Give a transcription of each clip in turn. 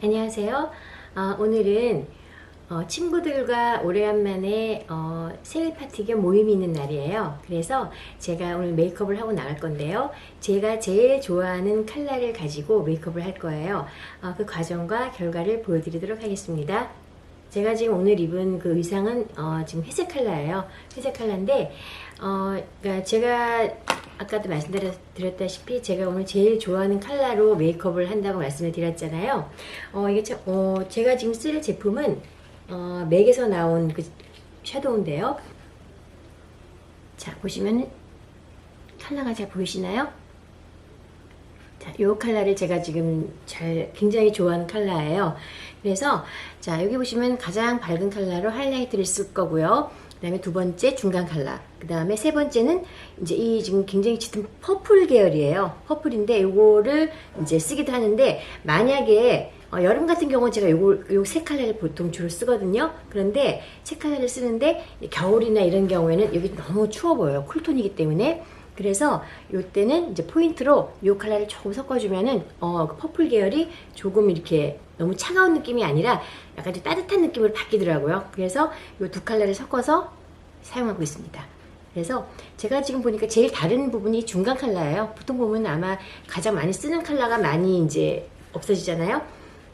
안녕하세요. 어, 오늘은 어, 친구들과 오래간만에 어, 생일 파티 겸 모임이 있는 날이에요. 그래서 제가 오늘 메이크업을 하고 나갈 건데요. 제가 제일 좋아하는 컬러를 가지고 메이크업을 할 거예요. 어, 그 과정과 결과를 보여드리도록 하겠습니다. 제가 지금 오늘 입은 그 의상은 어, 지금 회색 컬러예요. 회색 컬러인데 어, 그러니까 제가 아까도 말씀드렸다시피 제가 오늘 제일 좋아하는 컬러로 메이크업을 한다고 말씀을 드렸잖아요. 어, 이게 참, 어, 제가 지금 쓸 제품은 어, 맥에서 나온 그 섀도우인데요. 자, 보시면 컬러가 잘 보이시나요? 자, 이 컬러를 제가 지금 잘 굉장히 좋아하는 컬러예요. 그래서 자 여기 보시면 가장 밝은 컬러로 하이라이트를 쓸 거고요. 그 다음에 두 번째 중간 컬러. 그 다음에 세 번째는 이제 이 지금 굉장히 짙은 퍼플 계열이에요. 퍼플인데 요거를 이제 쓰기도 하는데 만약에 어, 여름 같은 경우는 제가 요거 요세 컬러를 보통 주로 쓰거든요. 그런데 세 컬러를 쓰는데 겨울이나 이런 경우에는 여기 너무 추워 보여요. 쿨톤이기 때문에 그래서 요때는 이제 포인트로 요 컬러를 조금 섞어주면은 어, 그 퍼플 계열이 조금 이렇게 너무 차가운 느낌이 아니라 약간 좀 따뜻한 느낌으로 바뀌더라고요. 그래서 요두 컬러를 섞어서 사용하고 있습니다. 그래서 제가 지금 보니까 제일 다른 부분이 중간 컬러예요. 보통 보면 아마 가장 많이 쓰는 컬러가 많이 이제 없어지잖아요.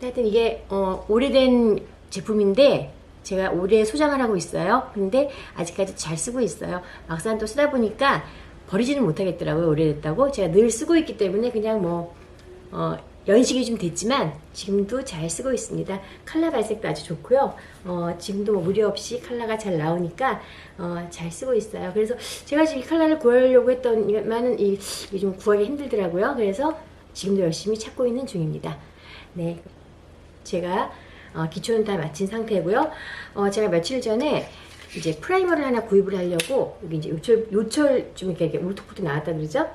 하여튼 이게 어, 오래된 제품인데 제가 오래 소장을 하고 있어요. 근데 아직까지 잘 쓰고 있어요. 막상 또 쓰다 보니까 버리지는 못하겠더라고요. 오래됐다고. 제가 늘 쓰고 있기 때문에 그냥 뭐, 어, 연식이 좀 됐지만 지금도 잘 쓰고 있습니다. 컬러 발색도 아주 좋고요. 어, 지금도 뭐 무리 없이 컬러가 잘 나오니까 어, 잘 쓰고 있어요. 그래서 제가 지금 이 컬러를 구하려고 했더니만은 이, 이게 좀 구하기 힘들더라고요. 그래서 지금도 열심히 찾고 있는 중입니다. 네. 제가 어, 기초는 다 마친 상태고요. 어, 제가 며칠 전에 이제 프라이머를 하나 구입을 하려고 여기 이제 요철 요철 좀 이렇게, 이렇게 울톡부터 나왔다 그러죠?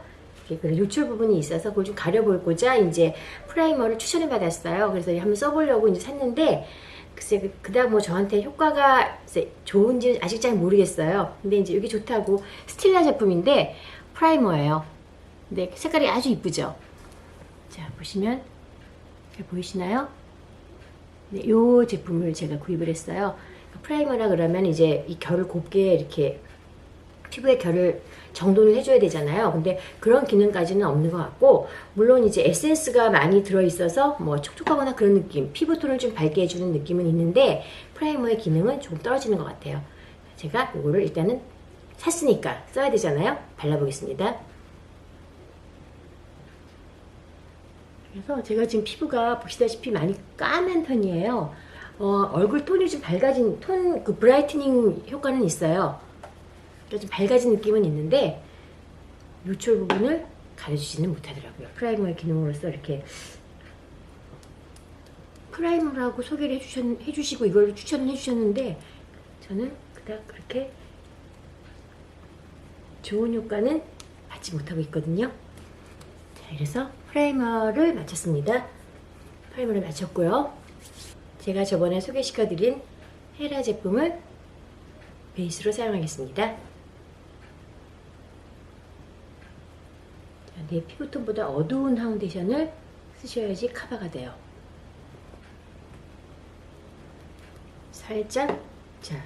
요철 부분이 있어서 그걸 좀 가려보고자 이제 프라이머를 추천을 받았어요. 그래서 한번 써보려고 이제 샀는데 글쎄 그- 그다음 뭐 저한테 효과가 좋은지 아직 잘 모르겠어요. 근데 이제 여기 좋다고 스틸라 제품인데 프라이머예요. 근데 색깔이 아주 이쁘죠? 자 보시면 잘 보이시나요? 네, 요 제품을 제가 구입을 했어요. 프라이머라 그러면 이제 이 결을 곱게 이렇게 피부의 결을 정돈을 해줘야 되잖아요. 근데 그런 기능까지는 없는 것 같고, 물론 이제 에센스가 많이 들어있어서 뭐 촉촉하거나 그런 느낌, 피부톤을 좀 밝게 해주는 느낌은 있는데, 프라이머의 기능은 조금 떨어지는 것 같아요. 제가 이거를 일단은 샀으니까 써야 되잖아요. 발라보겠습니다. 그래서 제가 지금 피부가 보시다시피 많이 까만 편이에요. 어, 얼굴 톤이 좀 밝아진 톤 그 브라이트닝 효과는 있어요. 좀 밝아진 느낌은 있는데 요철 부분을 가려주지는 못하더라고요. 프라이머의 기능으로서 이렇게 프라이머라고 소개를 해주셨, 해주시고 이걸 추천을 해주셨는데 저는 그닥 그렇게 좋은 효과는 받지 못하고 있거든요. 자, 그래서 프라이머를 마쳤습니다. 프라이머를 마쳤고요. 제가 저번에 소개시켜드린 헤라 제품을 베이스로 사용하겠습니다. 내 피부톤보다 어두운 파운데이션을 쓰셔야지 커버가 돼요. 살짝 자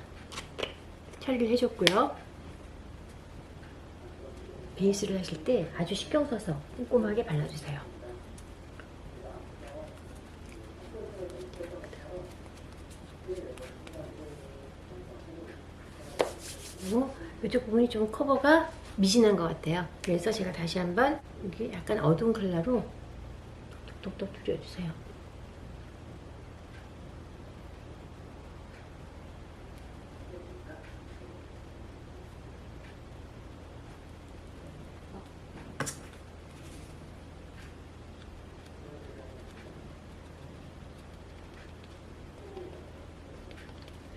처리를 해줬고요. 베이스를 하실 때 아주 신경 써서 꼼꼼하게 발라주세요. 그리고 이쪽 부분이 좀 커버가 미진한 것 같아요. 그래서 제가 다시 한번 여기 약간 어두운 컬러로 톡톡톡 뿌려주세요.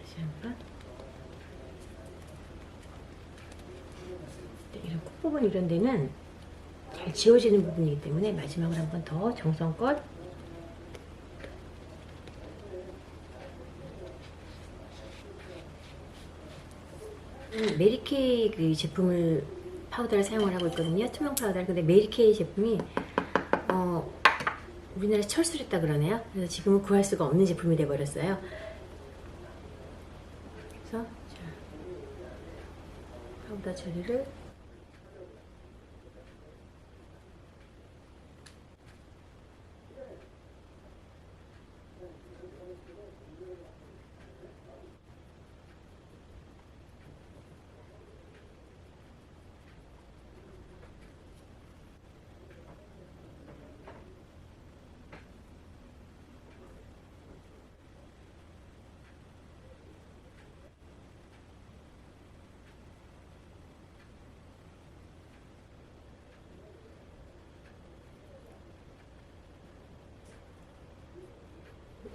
다시 한번 네, 이런 콧부분 이런 데는 잘 지워지는 부분이기 때문에 마지막으로 한 번 더 정성껏 음, 메리케이 그 제품을 파우더를 사용을 하고 있거든요 투명 파우더 근데 메리케이 제품이 어 우리나라 철수했다 그러네요. 그래서 지금은 구할 수가 없는 제품이 돼버렸어요. 그래서 자, 파우더 처리를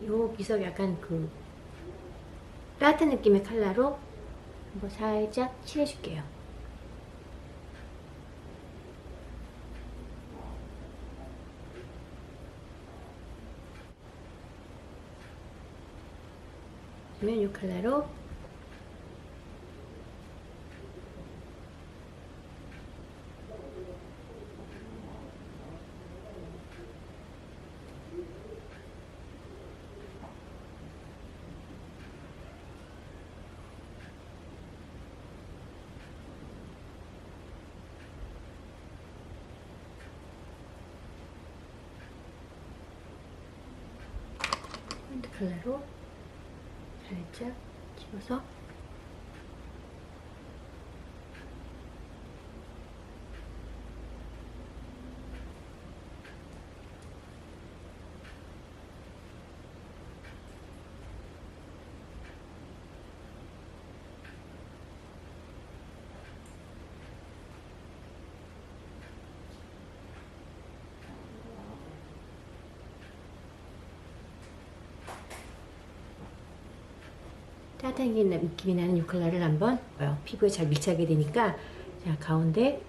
요 비석 약간 그 따뜻한 느낌의 컬러로 한번 살짝 칠해줄게요. 그러면 이 컬러로 포인트 컬러로 살짝 집어서 따뜻한 느낌이 나는 이 컬러를 한번 어, 피부에 잘 밀착이 되니까 자 가운데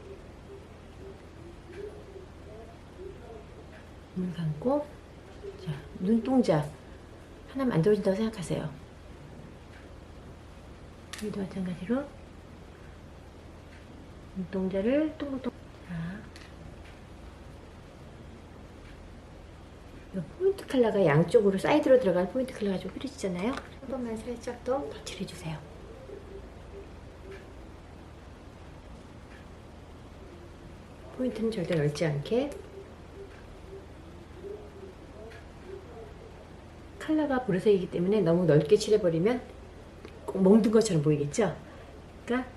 눈 감고 자 눈동자 하나 만들어진다고 생각하세요. 여기도 마찬가지로 눈동자를 동글동 자 이 포인트 컬러가 양쪽으로 사이드로 들어간 포인트 컬러가 좀 흐려지잖아요. 한 번만 살짝 더 덧칠해주세요. 포인트는 절대 넓지 않게 컬러가 보라색이기 때문에 너무 넓게 칠해버리면 꼭 멍든 것처럼 보이겠죠? 그러니까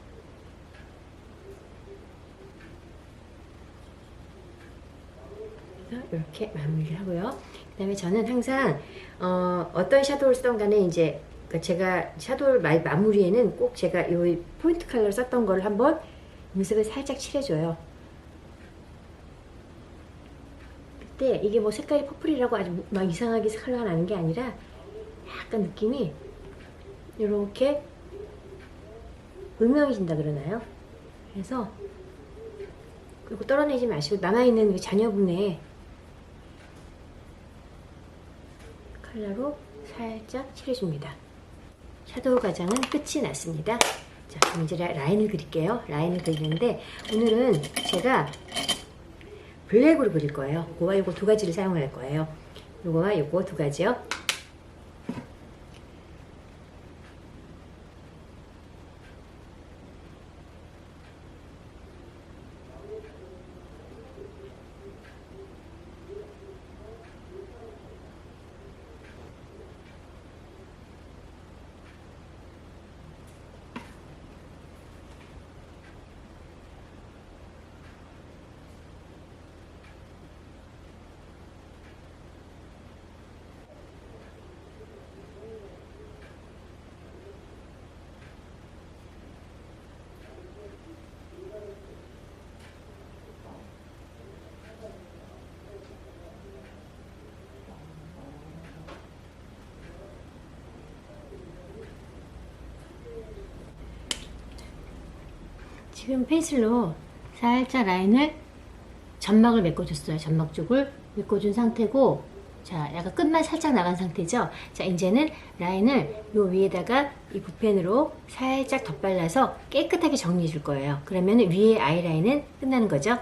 그래서 이렇게 마무리를 하고요. 그 다음에 저는 항상 어, 어떤 샤도우를 쓰던 간에 이제 그 제가 샤도우 마, 마무리에는 꼭 제가 이 포인트 컬러를 썼던 거를 한번 음색을 살짝 칠해줘요. 그때 이게 뭐 색깔이 퍼플이라고 아주 막 이상하게 컬러가 나는 게 아니라 약간 느낌이 이렇게 음영해진다 그러나요? 그래서 그리고 떨어내지 마시고 남아있는 그 잔여분에 컬러로 살짝 칠해줍니다. 샤도우 과정은 끝이 났습니다. 자, 그럼 이제 라- 라인을 그릴게요. 라인을 그리는데 오늘은 제가 블랙으로 그릴 거예요. 그거와 이거 두 가지를 사용할 거예요. 이거와 이거 두 가지요. 지금 펜슬로 살짝 라인을 점막을 메꿔줬어요. 점막 쪽을 메꿔준 상태고 자 약간 끝만 살짝 나간 상태죠. 자 이제는 라인을 요 위에다가 이 붓펜으로 살짝 덧발라서 깨끗하게 정리해 줄 거예요. 그러면 위에 아이라인은 끝나는 거죠.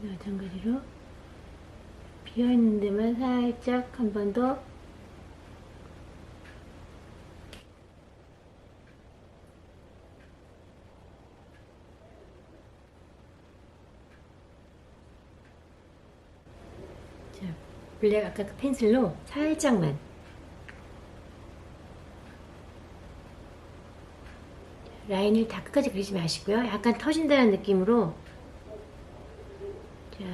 여기도 마찬가지로 비어있는 데만 살짝 한 번 더 자, 블랙 아까 그 펜슬로 살짝만 라인을 다 끝까지 그리지 마시고요. 약간 터진다는 느낌으로 자,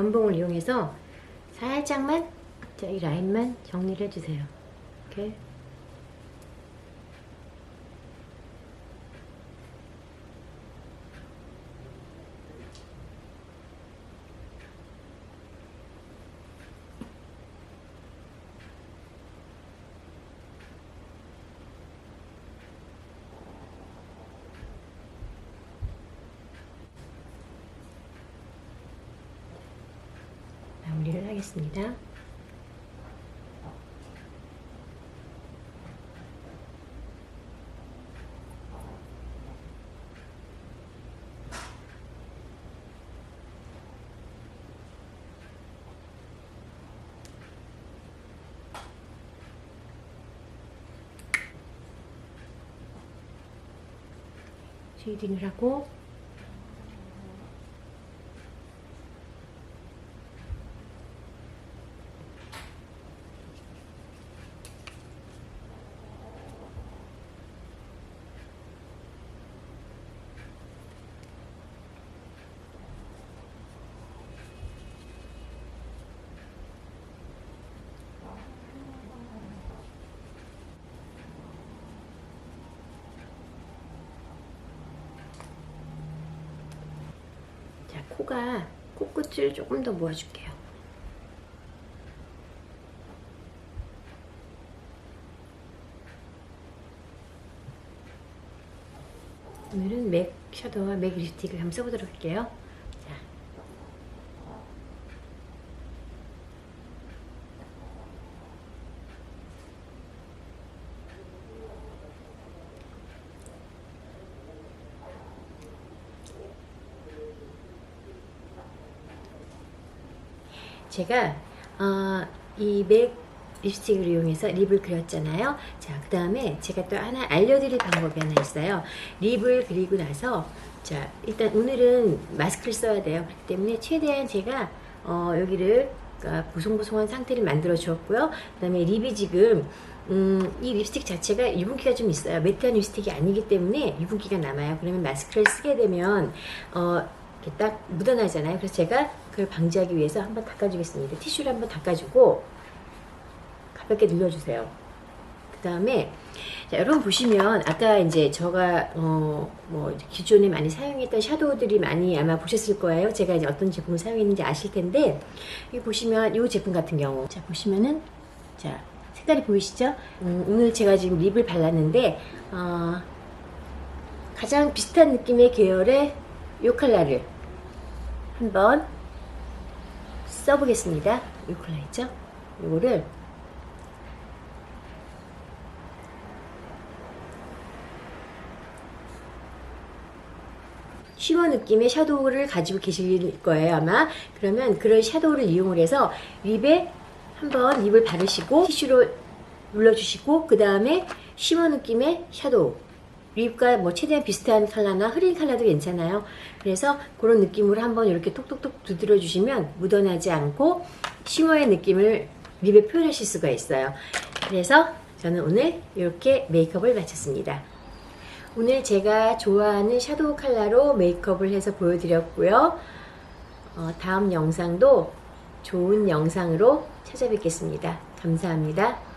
연봉을 이용해서 살짝만 자, 이 라인만 정리를 해주세요. 이렇게 하겠습니다. 쉐이딩을 하고 자, 코가 코끝을 조금 더 모아줄게요. 오늘은 맥 샤도우와 맥 립스틱을 한번 써보도록 할게요. 자, 제가 어, 이맥 립스틱을 이용해서 립을 그렸잖아요. 자, 그 다음에 제가 또 하나 알려드릴 방법이 하나 있어요. 립을 그리고 나서 자, 일단 오늘은 마스크를 써야 돼요. 그렇기 때문에 최대한 제가 어, 여기를 그러니까 보송보송한 상태를 만들어 주었고요. 그 다음에 립이 지금 음, 이 립스틱 자체가 유분기가 좀 있어요. 매트한 립스틱이 아니기 때문에 유분기가 남아요. 그러면 마스크를 쓰게 되면 어, 이렇게 딱 묻어나잖아요. 그래서 제가 그걸 방지하기 위해서 한번 닦아주겠습니다. 티슈를 한번 닦아주고 가볍게 눌러주세요. 그 다음에 여러분 보시면 아까 이제 제가 어 뭐 기존에 많이 사용했던 샤도우들이 많이 아마 보셨을 거예요. 제가 이제 어떤 제품을 사용했는지 아실 텐데 여기 보시면 이 제품 같은 경우 자 보시면은 자 색깔이 보이시죠? 음, 오늘 제가 지금 립을 발랐는데 어, 가장 비슷한 느낌의 계열의 이 컬러를 한번 써보겠습니다. 이 컬러 있죠? 이거를 쉬워 느낌의 샤도우를 가지고 계실 거예요 아마 그러면 그런 샤도우를 이용을 해서 립에 한번 립을 바르시고 티슈로 눌러주시고 그 다음에 쉬워 느낌의 샤도우 립과 뭐 최대한 비슷한 컬러나 흐린 컬러도 괜찮아요. 그래서 그런 느낌으로 한번 이렇게 톡톡톡 두드려 주시면 묻어나지 않고 쉬머의 느낌을 립에 표현하실 수가 있어요. 그래서 저는 오늘 이렇게 메이크업을 마쳤습니다. 오늘 제가 좋아하는 샤도우 컬러로 메이크업을 해서 보여드렸고요. 어, 다음 영상도 좋은 영상으로 찾아뵙겠습니다. 감사합니다.